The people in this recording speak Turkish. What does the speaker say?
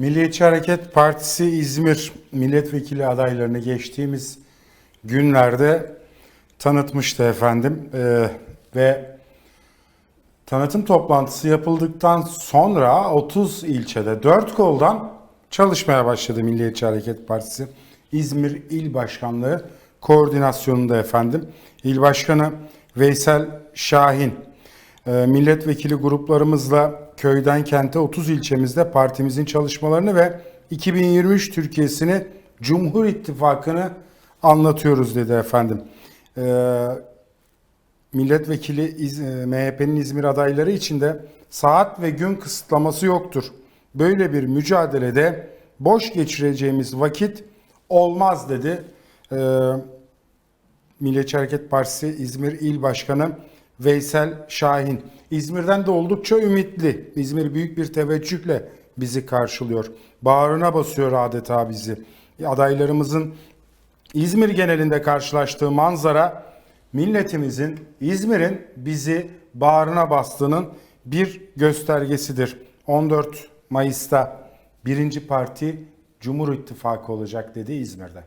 Milliyetçi Hareket Partisi İzmir milletvekili adaylarını geçtiğimiz günlerde tanıtmıştı efendim Ee, ve tanıtım toplantısı yapıldıktan sonra 30 ilçede 4 koldan çalışmaya başladı Milliyetçi Hareket Partisi İzmir İl Başkanlığı koordinasyonunda efendim. İl Başkanı Veysel Şahin e, milletvekili gruplarımızla köyden kente 30 ilçemizde partimizin çalışmalarını ve 2023 Türkiye'sini Cumhur İttifakı'nı anlatıyoruz dedi efendim. Ee, milletvekili İz- e, MHP'nin İzmir adayları için de saat ve gün kısıtlaması yoktur. Böyle bir mücadelede boş geçireceğimiz vakit olmaz dedi. Ee, Milliyetçi Hareket Partisi İzmir İl Başkanı Veysel Şahin. İzmir'den de oldukça ümitli. İzmir büyük bir teveccühle bizi karşılıyor. Bağrına basıyor adeta bizi. Adaylarımızın İzmir genelinde karşılaştığı manzara milletimizin İzmir'in bizi bağrına bastığının bir göstergesidir. 14 Mayıs'ta birinci parti Cumhur İttifakı olacak dedi İzmir'de.